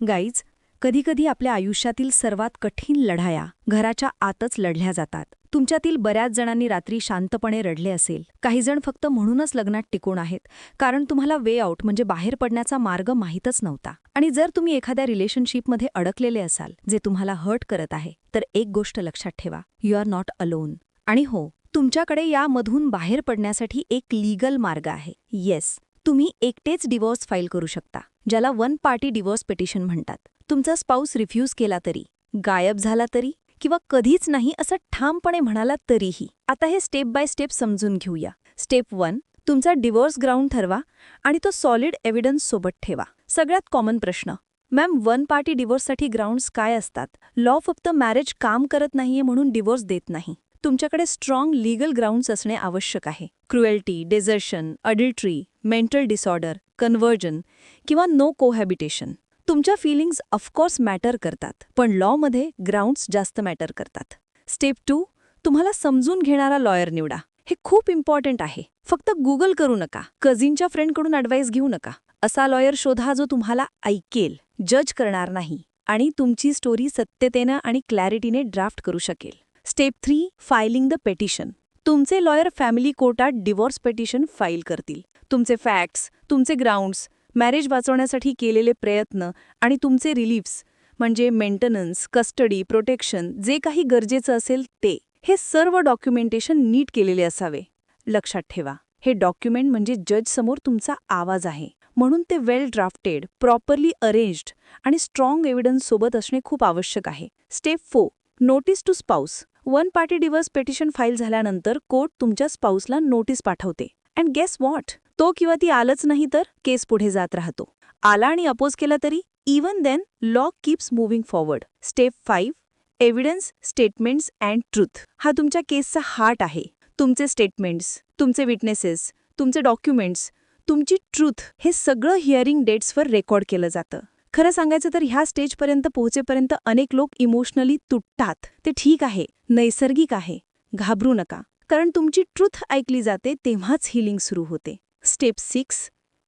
Guys कधीकधी आपल्या आयुष्यातील सर्वात कठीण लढाया घराच्या आतच लढल्या जातात. तुमच्यातील बऱ्याच जणांनी रात्री शांतपणे रडले असेल. काही जण फक्त म्हणूनच लग्नात टिकून आहेत कारण तुम्हाला वे आउट म्हणजे बाहेर पडण्याचा मार्ग माहीतच नव्हता. आणि जर तुम्ही एखाद्या रिलेशनशिपमध्ये अडकलेले असाल जे तुम्हाला हर्ट करत आहे तर एक गोष्ट लक्षात ठेवा यू आर नॉट अलोन. आणि हो तुमच्याकडे यामधून बाहेर पडण्यासाठी एक लीगल मार्ग आहे. येस तुम्ही एकटेच डिवोर्स फाईल करू शकता ज्याला वन पार्टी डिवोर्स पिटिशन म्हणतात. तुमचा स्पाऊस रिफ्यूज केला तरी गायब झाला तरी किंवा कधीच नाही असं ठामपणे म्हणाला तरीही. आता हे स्टेप बाय स्टेप समजून घेऊया. स्टेप वन तुमचा डिवोर्स ग्राउंड ठरवा आणि तो सॉलिड एव्हिडन्स सोबत ठेवा. सगळ्यात कॉमन प्रश्न मॅम वन पार्टी डिवोर्ससाठी ग्राउंड्स काय असतात? लॉ फक्त मॅरेज काम करत नाहीये म्हणून डिवोर्स देत नाही. तुमच्याकडे स्ट्रॉंग लीगल ग्राउंड्स असणे आवश्यक आहे. Cruelty desertion adultery mental disorder conversion किंवा नो कोहॅबिटेशन तुमच्या फिलिंग्ज ऑफकोर्स मॅटर करतात पण लॉमध्ये ग्राउंड्स जास्त मॅटर करतात. स्टेप टू तुम्हाला समजून घेणारा लॉयर निवडा. हे खूप इम्पॉर्टंट आहे. फक्त गुगल करू नका. कझिनच्या फ्रेंडकडून ॲडवाईस घेऊ नका. असा लॉयर शोधा जो तुम्हाला ऐकेल जज करणार नाही आणि तुमची स्टोरी सत्यतेनं आणि क्लॅरिटीने ड्राफ्ट करू शकेल. Step three filing the petition. तुमचे लॉयर फॅमिली कोर्टात डिवोर्स पेटिशन फाईल करतील. तुमचे फॅक्ट्स तुमचे ग्राउंड्स मॅरेज वाचवण्यासाठी केलेले प्रयत्न आणि तुमचे रिलीफ्स म्हणजे मेंटेनन्स कस्टडी प्रोटेक्शन जे काही गरजेचं असेल ते हे सर्व डॉक्युमेंटेशन नीट केलेले असावे. लक्षात ठेवा हे डॉक्युमेंट म्हणजे जजसमोर तुमचा आवाज आहे. म्हणून ते well drafted properly arranged and strong evidence सोबत असणे खूप आवश्यक आहे. Step four notice to spouse one party divorce petition file झाल्यानंतर कोर्ट तुमच्या स्पाऊसला नोटीस पाठवते. अँड गेस वॉट तो किंवा ती आलंच नाही तर केस पुढे जात राहतो. आला आणि अपोज केला तरी? Even then law keeps moving forward step five evidence statements and truth हा तुमच्या केसचा हार्ट आहे. तुमचे स्टेटमेंट्स तुमचे विटनेसेस तुमचे डॉक्युमेंट्स तुमची ट्रूथ हे सगळं हिअरिंग डेट्सवर रेकॉर्ड केलं जातं. खरं सांगायचं तर ह्या स्टेजपर्यंत पोहोचेपर्यंत अनेक लोक इमोशनली तुटतात. ते ठीक आहे नैसर्गिक आहे. घाबरू नका. कारण तुमची ट्रूथ ऐकली जाते तेव्हाच हिलिंग सुरू होते. स्टेप सिक्स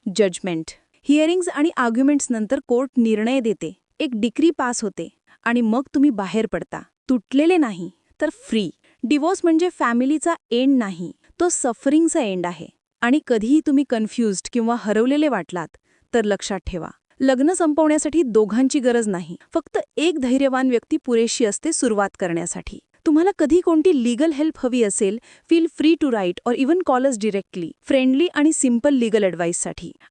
जजमेंट हिअरिंग्ज आणि आर्ग्युमेंट्स नंतर कोर्ट निर्णय देते. एक डिक्री पास होते आणि मग तुम्ही बाहेर पडता. तुटलेले नाही तर फ्री डिवोर्स म्हणजे फॅमिलीचा एंड नाही तो सफरिंगचा एंड आहे. आणि कधीही तुम्ही कन्फ्युज्ड किंवा हरवलेले वाटलात तर लक्षात ठेवा. लग्न संपवण्यासाठी दोघांची गरज नाही. फक्त एक धैर्यवान व्यक्ती पुरेशी असते सुरुवात करण्यासाठी. तुम्हाला कधी कोणती लीगल हेल्प हवी असेल फील फ्री टू राईट और इवन कॉलर्स डिरेक्टली फ्रेंडली आणि सिंपल लीगल ॲडवाईससाठी